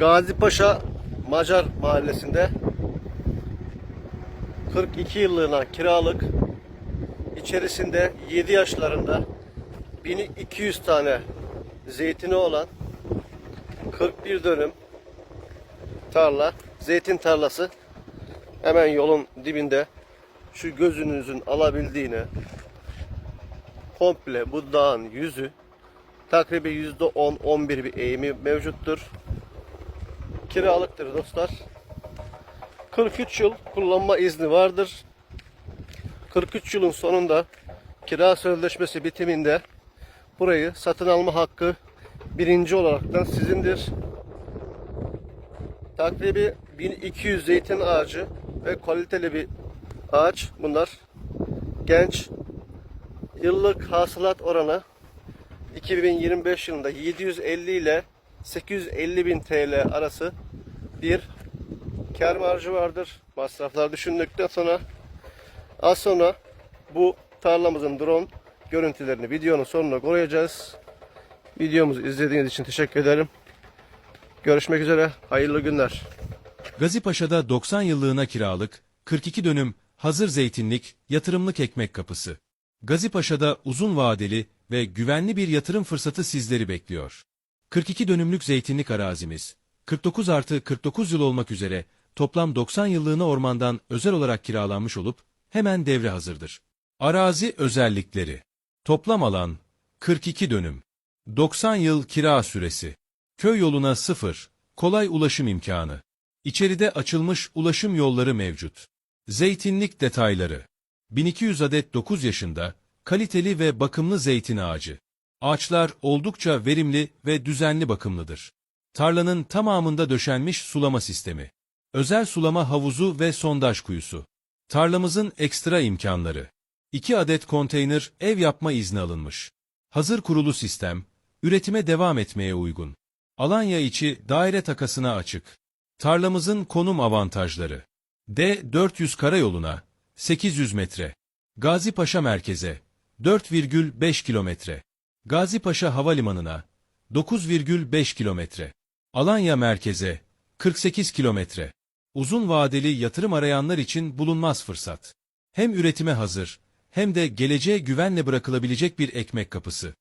Gazi Paşa Macar Mahallesi'nde 42 yıllığına kiralık içerisinde 7 yaşlarında 1200 tane zeytini olan 41 dönüm tarla, zeytin tarlası hemen yolun dibinde şu gözünüzün alabildiğini komple bu dağın yüzü takribi %10-11 bir eğimi mevcuttur. Kiralıktır dostlar. 43 yıl kullanma izni vardır. 43 yılın sonunda kira sözleşmesi bitiminde burayı satın alma hakkı birinci olaraktan sizindir. Takribi 1200 zeytin ağacı ve kaliteli bir ağaç bunlar. Genç yıllık hasılat oranı 2025 yılında 750 ile 850 bin TL arası bir kar marjı vardır. Masraflar düşündükten sonra az sonra bu tarlamızın drone görüntülerini videonun sonuna koyacağız. Videomuzu izlediğiniz için teşekkür ederim. Görüşmek üzere. Hayırlı günler. Gazipaşa'da 90 yıllığına kiralık, 42 dönüm hazır zeytinlik, yatırımlık ekmek kapısı. Gazipaşa'da uzun vadeli ve güvenli bir yatırım fırsatı sizleri bekliyor. 42 dönümlük zeytinlik arazimiz, 49 artı 49 yıl olmak üzere toplam 90 yıllığına ormandan özel olarak kiralanmış olup hemen devre hazırdır. Arazi özellikleri Toplam alan 42 dönüm 90 yıl kira süresi Köy yoluna sıfır, kolay ulaşım imkanı. İçeride açılmış ulaşım yolları mevcut. Zeytinlik detayları. 1200 adet 9 yaşında, kaliteli ve bakımlı zeytin ağacı. Ağaçlar oldukça verimli ve düzenli bakımlıdır. Tarlanın tamamında döşenmiş sulama sistemi. Özel sulama havuzu ve sondaj kuyusu. Tarlamızın ekstra imkanları. 2 adet konteyner ev yapma izni alınmış. Hazır kurulu sistem, üretime devam etmeye uygun. Alanya içi daire takasına açık. Tarlamızın konum avantajları. D400 karayoluna 800 metre. Gazi Paşa merkeze 4,5 kilometre. Gazi Paşa havalimanına 9,5 kilometre. Alanya merkeze 48 kilometre. Uzun vadeli yatırım arayanlar için bulunmaz fırsat. Hem üretime hazır hem de geleceğe güvenle bırakılabilecek bir ekmek kapısı.